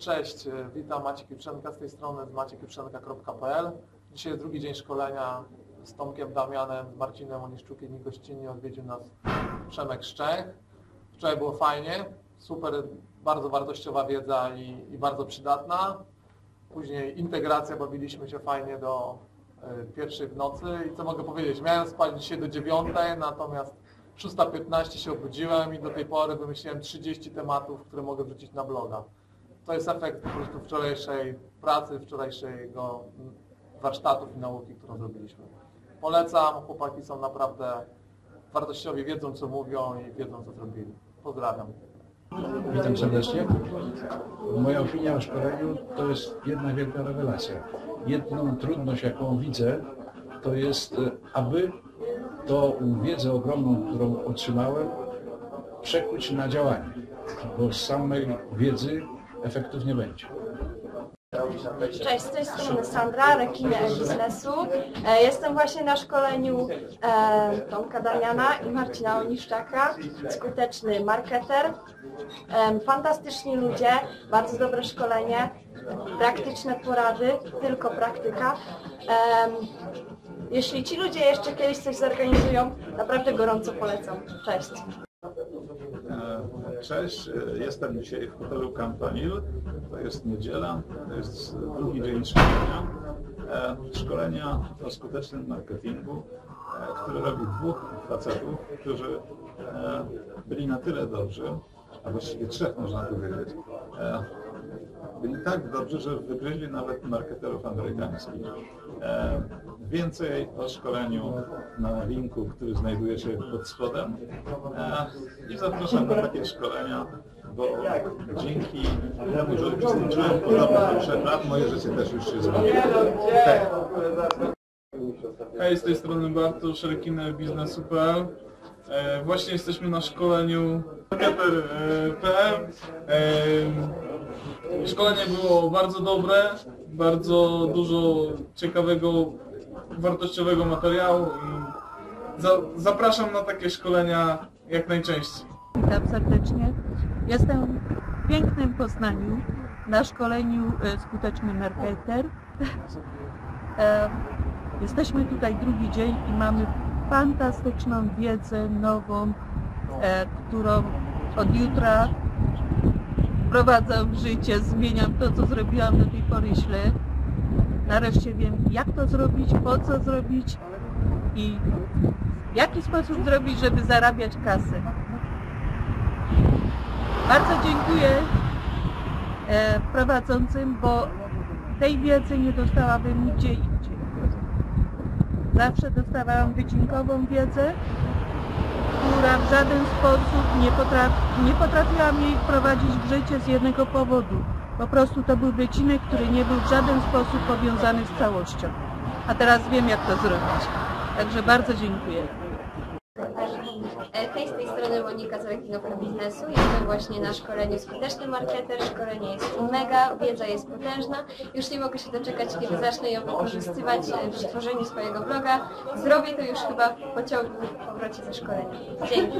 Cześć, e, witam Maciek Jutrzenka z tej strony z maciekjutrzenka.pl. Dzisiaj jest drugi dzień szkolenia z Tomkiem Damianem, z Marcinem Oniszczukiem i gościnnie odwiedził nas Przemek Szczech. Wczoraj było fajnie, super, bardzo wartościowa wiedza i, i bardzo przydatna. Później integracja, bawiliśmy się fajnie do e, pierwszej w nocy i co mogę powiedzieć, miałem spać dzisiaj do dziewiątej, natomiast 6.15 się obudziłem i do tej pory wymyśliłem 30 tematów, które mogę wrzucić na bloga. To jest efekt po prostu wczorajszej pracy, wczorajszego warsztatów i nauki, którą zrobiliśmy. Polecam, chłopaki są naprawdę wartościowi, wiedzą co mówią i wiedzą co zrobili. Pozdrawiam. Witam serdecznie. Moja opinia o szkoleniu to jest jedna wielka rewelacja. Jedną trudność, jaką widzę, to jest, aby tą wiedzę ogromną, którą otrzymałem, przekuć na działanie, bo z samej wiedzy efektów nie będzie. Cześć, z tej strony Sandra, rekiny e-biznesu. E, Jestem właśnie na szkoleniu e, Tomka Damiana i Marcina Oniszczaka, skuteczny marketer. Em, Fantastyczni ludzie, bardzo dobre szkolenie, praktyczne porady, tylko praktyka. Jeśli ci ludzie jeszcze kiedyś coś zorganizują, naprawdę gorąco polecam. Cześć. E, Cześć, e, jestem dzisiaj w hotelu Campanile. To jest niedziela, to jest drugi dzień szkolenia. E, Szkolenia o skutecznym marketingu, które robi dwóch facetów, którzy byli na tyle dobrzy, a właściwie trzech można powiedzieć, byli tak dobrzy, że wygryźli nawet marketerów amerykańskich. Więcej o szkoleniu na linku, który znajduje się pod spodem. E, I zapraszam na takie szkolenia, bo dzięki temu, że uczestniczyłem podobno do trzech lat, moje życie też już się zmieniło. Hej. Hej, z tej strony Bartosz, rekiny biznesu.pl. E, właśnie jesteśmy na szkoleniu marketer.pl. E, szkolenie było bardzo dobre, bardzo dużo ciekawego, wartościowego materiału i za, zapraszam na takie szkolenia jak najczęściej. Witam serdecznie. Jestem w pięknym Poznaniu na szkoleniu e, Skuteczny Marketer. E, Jesteśmy tutaj drugi dzień i mamy fantastyczną wiedzę nową, e, którą od jutra wprowadzam w życie, zmieniam to, co zrobiłam do tej pory źle. Nareszcie wiem, jak to zrobić, po co zrobić i w jaki sposób zrobić, żeby zarabiać kasę. Bardzo dziękuję e, prowadzącym, bo tej wiedzy nie dostałabym nigdzie indziej. Zawsze dostawałam wycinkową wiedzę, która w żaden sposób nie, potraf, nie potrafiłam jej wprowadzić w życie z jednego powodu. Po prostu to był wycinek, który nie był w żaden sposób powiązany z całością. A teraz wiem, jak to zrobić. Także bardzo dziękuję. E, Hej, z tej strony Monika z Rekinoka Biznesu. Jestem właśnie na szkoleniu Skuteczny Marketer. Szkolenie jest mega, wiedza jest potężna. Już nie mogę się doczekać, kiedy zacznę ją wykorzystywać e, przy tworzeniu swojego bloga. Zrobię to już chyba w pociągu w powrocie ze szkolenia. Dzięki.